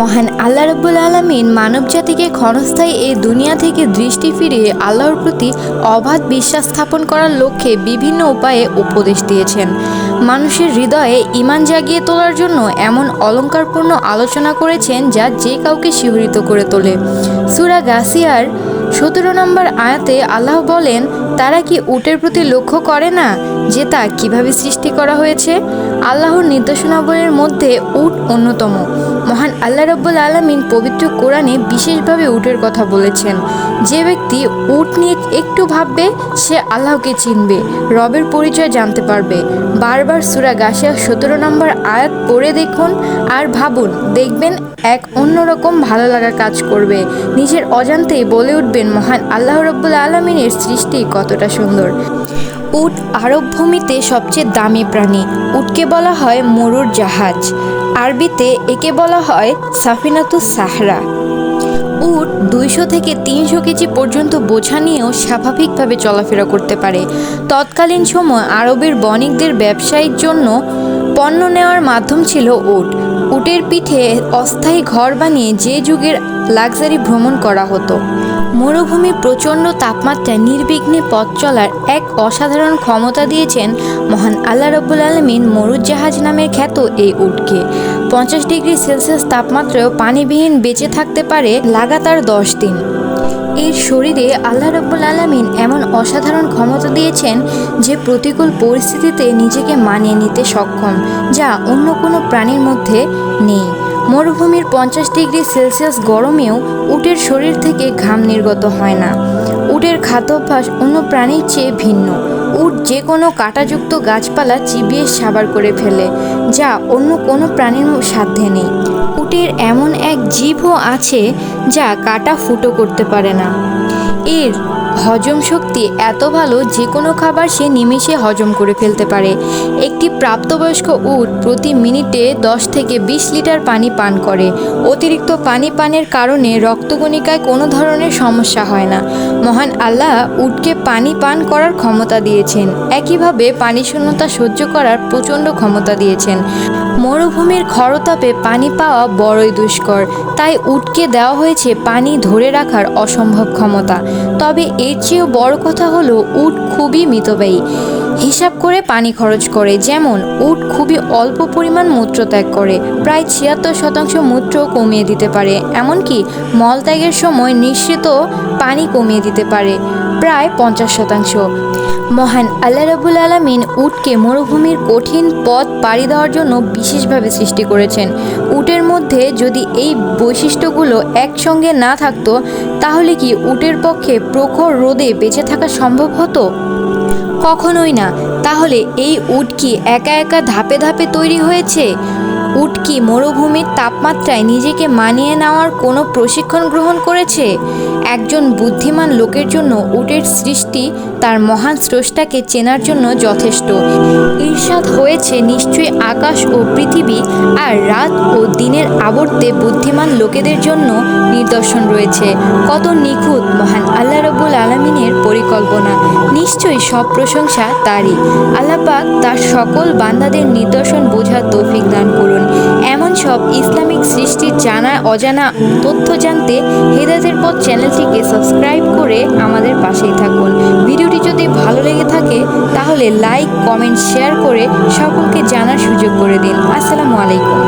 মহান আল্লাহ রব্বুল আলমিন মানবজাতিকে ক্ষণস্থায়ী এই দুনিয়া থেকে দৃষ্টি ফিরিয়ে আল্লাহর প্রতি অবাধ বিশ্বাস স্থাপন করার লক্ষ্যে বিভিন্ন উপায়ে উপদেশ দিয়েছেন। মানুষের হৃদয়ে ইমান জাগিয়ে তোলার জন্য এমন অলঙ্কারপূর্ণ আলোচনা করেছেন যা যে কাউকে শিহরিত করে তোলে। সুরা গাসিয়ার সতেরো নম্বর আয়াতে আল্লাহ বলেন, তারা কি উটের প্রতি লক্ষ্য করে না যে তা কীভাবে সৃষ্টি করা হয়েছে? আল্লাহর নির্দেশনাবলীর মধ্যে উট অন্যতম। আল্লাহ রব্বুল আলমিন পবিত্র কোরআনে বিশেষভাবে উটের কথা বলেছেন। যে ব্যক্তি উট নিয়ে একটু ভাববে, সে আল্লাহকে চিনবে, রবের পরিচয় জানতে পারবে। বারবার সুরা গাছিয়া সতেরো নম্বর আয়াত পড়ে দেখুন আর ভাবুন, দেখবেন এক অন্যরকম ভালো লাগা কাজ করবে। নিজের অজান্তেই বলে উঠবেন, মহান আল্লাহ রব্বুল আলমিনের সৃষ্টি কতটা সুন্দর। উট আরব ভূমিতে সবচেয়ে দামি প্রাণী। উটকে বলা হয় মরুর জাহাজ। আরবিতে একে বলা হয় সাফিনাতু সাহরা। উট দুইশো থেকে তিনশো কেজি পর্যন্ত বোঝা নিয়েও স্বাভাবিকভাবে চলাফেরা করতে পারে। তৎকালীন সময় আরবের বণিকদের ব্যবসায়ীর জন্য পণ্য নেওয়ার মাধ্যম ছিল উট। উটের পিঠে অস্থায়ী ঘর বানিয়ে যে যুগের লাক্সারি ভ্রমণ করা হতো। মরুভূমি প্রচণ্ড তাপমাত্রায় নির্বিঘ্নে পথ চলার এক অসাধারণ ক্ষমতা দিয়েছেন মহান আল্লাহ রব্বুল আলমিন মরুজাহাজ নামের খ্যাত এই উটকে। পঞ্চাশ ডিগ্রি সেলসিয়াস তাপমাত্রায়ও পানিবিহীন বেঁচে থাকতে পারে লাগাতার দশ দিন। এর শরীরে আল্লাহ রব্বুল আলমিন এমন অসাধারণ ক্ষমতা দিয়েছেন যে প্রতিকূল পরিস্থিতিতে নিজেকে মানিয়ে নিতে সক্ষম, যা অন্য কোনো প্রাণীর মধ্যে নেই। মরুভূমির পঞ্চাশ ডিগ্রি সেলসিয়াস গরমেও উটের শরীর থেকে ঘাম নির্গত হয় না। উটের খাদ্যাভ্যাস অন্য প্রাণীর চেয়ে ভিন্ন। উট যে কোনো কাঁটাযুক্ত গাছপালা চিবিয়ে সাবার করে ফেলে, যা অন্য কোনো প্রাণীর সাধ্যে নেই। উটের এমন এক জীবও আছে যা কাটা ফুটো করতে পারে না। এর হজম শক্তি এত ভালো যে কোনো খাবার সে নিমেষে হজম করে ফেলতে পারে। একটি প্রাপ্তবয়স্ক উট প্রতি মিনিটে দশ থেকে বিশ লিটার পানি পান করে। অতিরিক্ত পানি পানের কারণে রক্তকণিকায় কোনো ধরনের সমস্যা হয় না। মহান আল্লাহ উটকে পানি পান করার ক্ষমতা দিয়েছেন। একইভাবে পানি শূন্যতা সহ্য করার প্রচণ্ড ক্ষমতা দিয়েছেন। মরুভূমির খরতাপে পানি পাওয়া বড়ই দুষ্কর। তাই উটকে দেওয়া হয়েছে পানি ধরে রাখার অসম্ভব ক্ষমতা। তবে এর চেয়েও বড় কথা হলো উট খুবই মিতব্যয়ী। হিসাব করে পানি খরচ করে, যেমন উট খুবই অল্প পরিমাণ মূত্র ত্যাগ করে, প্রায় ছিয়াত্তর শতাংশ মূত্র কমিয়ে দিতে পারে। এমনকি মলত্যাগের সময় নিঃসৃত পানি কমিয়ে দিতে পারে, প্রায় পঞ্চাশ শতাংশ। মহান আল্লাহ রাবুল আলমিন উটকে মরুভূমির কঠিন পথ পাড়ি দেওয়ার জন্য বিশেষভাবে সৃষ্টি করেছেন। উটের মধ্যে যদি এই বৈশিষ্ট্যগুলো একসঙ্গে না থাকতো, তাহলে কি উটের পক্ষে প্রখর রোদে বেঁচে থাকা সম্ভব হতো? কখনোই না। তাহলে এই উট কি একা একা ধাপে ধাপে তৈরি হয়েছে? উট কি মরুভূমির তাপমাত্রায় নিজেকে মানিয়ে নেওয়ার কোনো প্রশিক্ষণ গ্রহণ করেছে? একজন বুদ্ধিমান লোকের জন্য উটের সৃষ্টি তার মহান স্রষ্টাকে চেনার জন্য যথেষ্ট। ঈর্ষাদ হয়েছে নিশ্চয়ই আকাশ ও পৃথিবী আর রাত ও দিনের আবর্তে বুদ্ধিমান লোকেদের জন্য নিদর্শন রয়েছে। কত নিখুঁত, মহান আল্লাহ রবুল আলমিনের পরিকল্পনা। নিশ্চয়ই সব প্রশংসা তারই। আল্লাপাক তার সকল বান্দাদের নিদর্শন বোঝার তৌফিক দান করুন। এমন সব ইসলামিক সৃষ্টির জানা, অজানা তথ্য জানতে হেদাজের পথ চ্যানেলটিকে সাবস্ক্রাইব করে আমাদের পাশেই থাকুন। ভিডিওটি যদি ভালো লেগে থাকে, তাহলে লাইক, কমেন্ট, শেয়ার করে সকলকে জানার সুযোগ করে দিন। আসসালামু আলাইকুম।